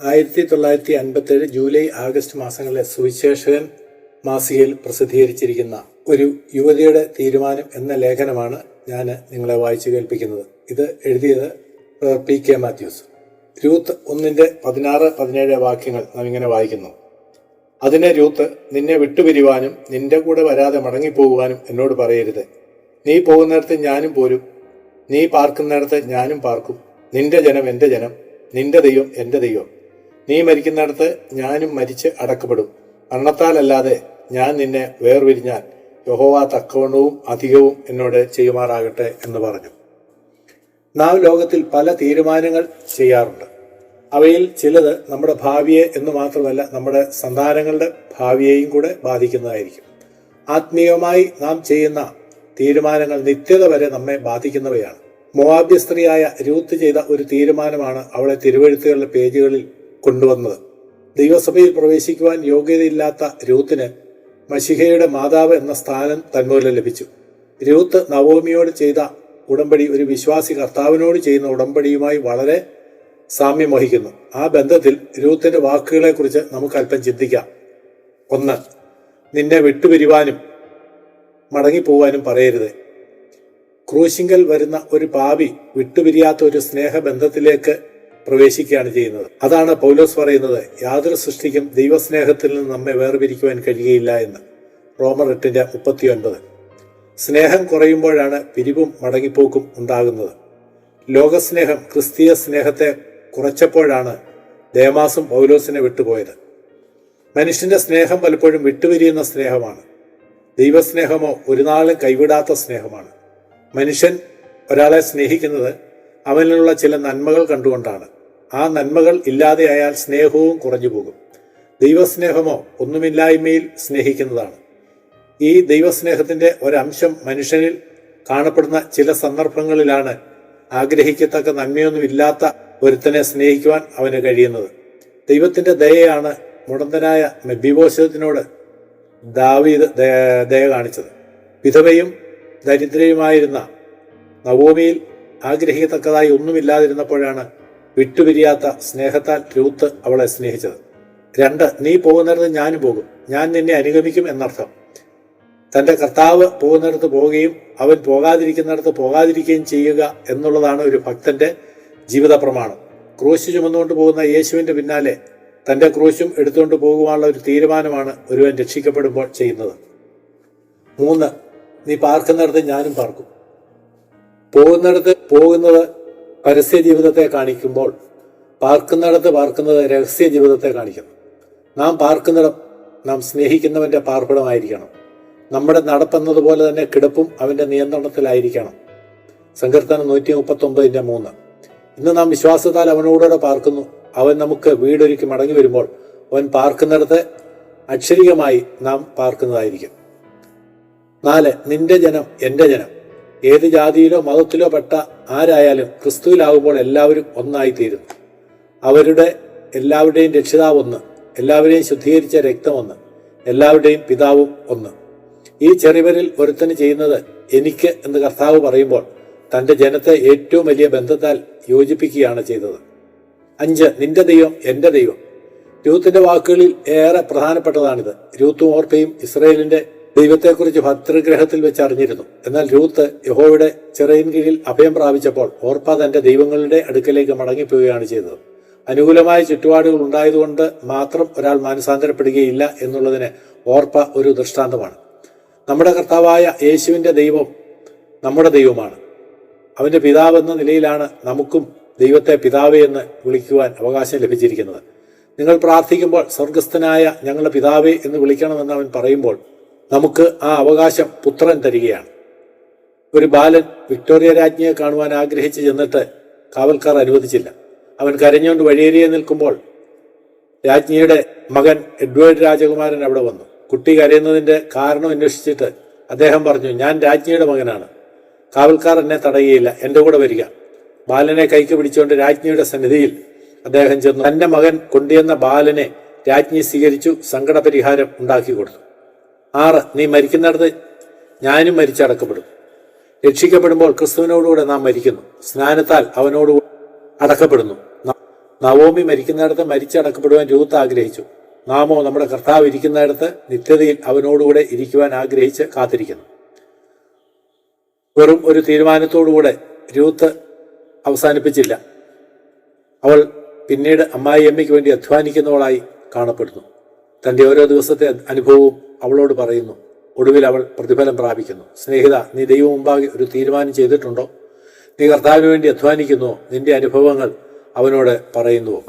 ആയിരത്തി തൊള്ളായിരത്തി അൻപത്തേഴ് July August മാസങ്ങളിലെ സുവിശേഷകൻ മാസികയിൽ പ്രസിദ്ധീകരിച്ചിരിക്കുന്ന ഒരു യുവതിയുടെ തീരുമാനം എന്ന ലേഖനമാണ് ഞാൻ നിങ്ങളെ വായിച്ചു കേൾപ്പിക്കുന്നത്. ഇത് എഴുതിയത് പി കെ മാത്യൂസ്. രൂത്ത് ഒന്നിന്റെ പതിനാറ് പതിനേഴ് വാക്യങ്ങൾ നാം ഇങ്ങനെ വായിക്കുന്നു. അതിനെ രൂത്ത് നിന്നെ വിട്ടുപിരിവാനും നിന്റെ കൂടെ വരാതെ മടങ്ങിപ്പോകുവാനും എന്നോട് പറയരുത്. നീ പോകുന്നിടത്ത് ഞാനും പോരും. നീ പാർക്കുന്നിടത്ത് ഞാനും പാർക്കും. നിന്റെ ജനം എന്റെ ജനം. നിന്റെ ദൈവം എന്റെ ദൈവം. നീ മരിക്കുന്നിടത്ത് ഞാനും മരിച്ച് അടക്കപ്പെടും. മരണത്താലല്ലാതെ ഞാൻ നിന്നെ വേർപിരിഞ്ഞാൽ യഹോവ തക്കവണ്ണവും അധികവും എന്നോട് ചെയ്യുമാറാകട്ടെ എന്ന് പറഞ്ഞു. നാം ലോകത്തിൽ പല തീരുമാനങ്ങൾ ചെയ്യാറുണ്ട്. അവയിൽ ചിലത് നമ്മുടെ ഭാവിയെ എന്ന് മാത്രമല്ല നമ്മുടെ സന്താനങ്ങളുടെ ഭാവിയെയും കൂടെ ബാധിക്കുന്നതായിരിക്കും. ആത്മീയമായി നാം ചെയ്യുന്ന തീരുമാനങ്ങൾ നിത്യത വരെ നമ്മെ ബാധിക്കുന്നവയാണ്. മോവാബ്യ സ്ത്രീയായ രൂത്ത് ചെയ്ത ഒരു തീരുമാനമാണ് അവളെ തിരുവഴുത്തുകളുടെ പേജുകളിൽ കൊണ്ടുവന്നത്. ദൈവസഭയിൽ പ്രവേശിക്കുവാൻ യോഗ്യതയില്ലാത്ത രൂത്തിന് മഷിഹയുടെ മാതാവ് എന്ന സ്ഥാനം തന്മൂലം ലഭിച്ചു. രൂത്ത് നവോമിയോട് ചെയ്ത ഉടമ്പടി ഒരു വിശ്വാസി കർത്താവിനോട് ചെയ്യുന്ന ഉടമ്പടിയുമായി വളരെ സാമ്യം വഹിക്കുന്നു. ആ ബന്ധത്തിൽ രൂത്തിന്റെ വാക്കുകളെക്കുറിച്ച് നമുക്ക് അല്പം ചിന്തിക്കാം. ഒന്ന് നിന്നെ വിട്ടുപിരിവാനും മടങ്ങിപ്പോവാനും പറയരുത്. ക്രൂശിങ്കൽ വരുന്ന ഒരു പാവി വിട്ടുപിരിയാത്ത ഒരു സ്നേഹബന്ധത്തിലേക്ക് പ്രവേശിക്കുകയാണ് ചെയ്യുന്നത്. അതാണ് പൗലോസ് പറയുന്നത് യാതൊരു സൃഷ്ടിക്കും ദൈവസ്നേഹത്തിൽ നിന്ന് നമ്മെ വേർപിരിക്കുവാൻ കഴിയുകയില്ല എന്ന്. റോമർ എട്ടിന്റെ മുപ്പത്തി ഒൻപത് സ്നേഹം കുറയുമ്പോഴാണ് പിരിവും മടങ്ങിപ്പോക്കും ഉണ്ടാകുന്നത്. ലോകസ്നേഹം ക്രിസ്തീയ സ്നേഹത്തെ കുറച്ചപ്പോഴാണ് ദേമാസും പൗലോസിനെ വിട്ടുപോയത്. മനുഷ്യന്റെ സ്നേഹം പലപ്പോഴും വിട്ടുപിരിയുന്ന സ്നേഹമാണ്. ദൈവസ്നേഹമോ ഒരു നാളും കൈവിടാത്ത സ്നേഹമാണ്. മനുഷ്യൻ ഒരാളെ സ്നേഹിക്കുന്നത് അവനിലുള്ള ചില നന്മകൾ കണ്ടുകൊണ്ടാണ്. ആ നന്മകൾ ഇല്ലാതെയായാൽ സ്നേഹവും കുറഞ്ഞു പോകും. ദൈവസ്നേഹമോ ഒന്നുമില്ലായ്മയിൽ സ്നേഹിക്കുന്നതാണ്. ഈ ദൈവസ്നേഹത്തിന്റെ ഒരംശം മനുഷ്യനിൽ കാണപ്പെടുന്ന ചില സന്ദർഭങ്ങളിലാണ് ആഗ്രഹിക്കത്തക്ക നന്മയൊന്നുമില്ലാത്ത ഒരുത്തനെ സ്നേഹിക്കുവാൻ അവന് കഴിയുന്നത്. ദൈവത്തിന്റെ ദയയാണ് മുടന്തനായ മെബിബോഷത്തിനോട് ദാവീദ് ദയ- ദയ കാണിച്ചത്. വിധവയും ദരിദ്രയുമായിരുന്ന നവോമിയിൽ ആഗ്രഹിക്കത്തക്കതായി ഒന്നുമില്ലാതിരുന്നപ്പോഴാണ് വിട്ടുപിരിയാത്ത സ്നേഹത്താൽ രൂത്ത് അവളെ സ്നേഹിച്ചത്. രണ്ട് നീ പോകുന്നിടത്ത് ഞാനും പോകും. ഞാൻ നിന്നെ അനുഗമിക്കും എന്നർത്ഥം. തന്റെ കർത്താവ് പോകുന്നിടത്ത് പോവുകയും അവൻ പോകാതിരിക്കുന്നിടത്ത് പോകാതിരിക്കുകയും ചെയ്യുക എന്നുള്ളതാണ് ഒരു ഭക്തന്റെ ജീവിത പ്രമാണം ക്രൂശ് ചുമന്നുകൊണ്ട് പോകുന്ന യേശുവിന്റെ പിന്നാലെ തന്റെ ക്രൂശും എടുത്തുകൊണ്ട് പോകുവാനുള്ള ഒരു തീരുമാനമാണ് ഒരുവൻ രക്ഷിക്കപ്പെടുമ്പോൾ ചെയ്യുന്നത്. മൂന്ന് നീ പാർക്കുന്നിടത്ത് ഞാനും പാർക്കും. പോകുന്നിടത്ത് പോകുന്നത് പരസ്യ ജീവിതത്തെ കാണിക്കുമ്പോൾ പാർക്കുന്നിടത്ത് പാർക്കുന്നത് രഹസ്യ ജീവിതത്തെ കാണിക്കുന്നു. നാം പാർക്കുന്നിടം നാം സ്നേഹിക്കുന്നവന്റെ പാർപ്പിടമായിരിക്കണം. നമ്മുടെ നടപ്പെന്നതുപോലെ തന്നെ കിടപ്പും അവന്റെ നിയന്ത്രണത്തിലായിരിക്കണം. സങ്കീർത്തനം നൂറ്റി മുപ്പത്തി ഒമ്പതിന്റെ മൂന്ന്. ഇന്ന് നാം വിശ്വാസത്താൽ അവനോടുകൂടെ പാർക്കുന്നു. അവൻ നമുക്ക് വീടൊരുക്കി മടങ്ങി വരുമ്പോൾ അവൻ പാർക്കുന്നിടത്ത് അക്ഷരികമായി നാം പാർക്കുന്നതായിരിക്കും. നാല് നിന്റെ ജനം എന്റെ ജനം. ഏത് ജാതിയിലോ മതത്തിലോ പെട്ട ആരായാലും ക്രിസ്തുവിലാകുമ്പോൾ എല്ലാവരും ഒന്നായി തീരും അവരുടെ എല്ലാവരുടെയും രക്ഷിതാവ് ഒന്ന് എല്ലാവരെയും ശുദ്ധീകരിച്ച രക്തം ഒന്ന് എല്ലാവരുടെയും പിതാവും ഒന്ന്. ഈ ചെറിയവരിൽ ഒരുത്തന് ചെയ്യുന്നത് എനിക്ക് എന്ന് കർത്താവ് പറയുമ്പോൾ തന്റെ ജനത്തെ ഏറ്റവും വലിയ ബന്ധത്താൽ യോജിപ്പിക്കുകയാണ് ചെയ്തത്. അഞ്ച് നിന്റെ ദൈവം എന്റെ ദൈവം. രൂത്തിന്റെ വാക്കുകളിൽ ഏറെ പ്രധാനപ്പെട്ടതാണിത്. രൂത്തും ഓർപ്പയും ഇസ്രയേലിന്റെ ദൈവത്തെക്കുറിച്ച് ഭദ്രഗ്രഹത്തിൽ വെച്ച് അറിഞ്ഞിരുന്നു എന്നാൽ രൂത്ത് യഹോയുടെ ചെറിയൻ കീഴിൽ അഭയം പ്രാപിച്ചപ്പോൾ ഓർപ്പ തന്റെ ദൈവങ്ങളുടെ അടുക്കലേക്ക് മടങ്ങിപ്പോവുകയാണ് ചെയ്തത്. അനുകൂലമായ ചുറ്റുപാടുകൾ ഉണ്ടായതുകൊണ്ട് മാത്രം ഒരാൾ മാനസാന്തരപ്പെടുകയില്ല എന്നുള്ളതിന് ഓർപ്പ ഒരു ദൃഷ്ടാന്തമാണ്. നമ്മുടെ കർത്താവായ യേശുവിന്റെ ദൈവം നമ്മുടെ ദൈവമാണ്. അവന്റെ പിതാവ് എന്ന നിലയിലാണ് നമുക്കും ദൈവത്തെ പിതാവേ എന്ന് വിളിക്കുവാൻ അവകാശം ലഭിച്ചിരിക്കുന്നത്. നിങ്ങൾ പ്രാർത്ഥിക്കുമ്പോൾ സ്വർഗസ്ഥനായ ഞങ്ങളുടെ പിതാവേ എന്ന് വിളിക്കണമെന്ന് അവൻ പറയുമ്പോൾ നമുക്ക് ആ അവകാശം പുത്രൻ തരികയാണ്. ഒരു ബാലൻ വിക്ടോറിയ രാജ്ഞിയെ കാണുവാൻ ആഗ്രഹിച്ചു ചെന്നിട്ട് കാവൽക്കാർ അനുവദിച്ചില്ല. അവൻ കരഞ്ഞുകൊണ്ട് വഴിയേരിയെ നിൽക്കുമ്പോൾ രാജ്ഞിയുടെ മകൻ എഡ്വേർഡ് രാജകുമാരൻ അവിടെ വന്നു. കുട്ടി കരയുന്നതിന്റെ കാരണം അന്വേഷിച്ചിട്ട് അദ്ദേഹം പറഞ്ഞു ഞാൻ രാജ്ഞിയുടെ മകനാണ്. കാവൽക്കാർ എന്നെ തടയുകയില്ല. എന്റെ കൂടെ വരിക. ബാലനെ കൈക്ക് പിടിച്ചുകൊണ്ട് രാജ്ഞിയുടെ സന്നിധിയിൽ അദ്ദേഹം ചെന്നു. തന്റെ മകൻ കൊണ്ടുവന്ന ബാലനെ രാജ്ഞി സ്വീകരിച്ചു. സങ്കടപരിഹാരം ഉണ്ടാക്കി കൊടുത്തു. ആറ് നീ മരിക്കുന്നിടത്ത് ഞാനും മരിച്ചടക്കപ്പെടും രക്ഷിക്കപ്പെടുമ്പോൾ ക്രിസ്തുവിനോടുകൂടെ നാം മരിക്കുന്നു. സ്നാനത്താൽ അവനോട് അടക്കപ്പെടുന്നു. നവോമി മരിക്കുന്നിടത്ത് മരിച്ചടക്കപ്പെടുവാൻ രൂത്ത് ആഗ്രഹിച്ചു. നാമോ നമ്മുടെ കർത്താവ് ഇരിക്കുന്നിടത്ത് നിത്യതയിൽ അവനോടുകൂടെ ഇരിക്കുവാൻ ആഗ്രഹിച്ച് കാത്തിരിക്കുന്നു. വെറും ഒരു തീരുമാനത്തോടുകൂടെ രൂത്ത് അവസാനിപ്പിച്ചില്ല. അവൾ പിന്നീട് അമ്മായിയമ്മയ്ക്ക് വേണ്ടി അധ്വാനിക്കുന്നവളായി കാണപ്പെടുന്നു. തന്റെ ഓരോ ദിവസത്തെ അനുഭവവും അവളോട് പറയുന്നു ഒടുവിൽ അവൾ പ്രതിഫലം പ്രാപിക്കുന്നു. സ്നേഹിത നീ ദൈവം മുമ്പാകെ ഒരു തീരുമാനം ചെയ്തിട്ടുണ്ടോ? നീ കർത്താവിന് വേണ്ടി അധ്വാനിക്കുന്നുവോ നിന്റെ അനുഭവങ്ങൾ അവനോട് പറയുന്നുവോ?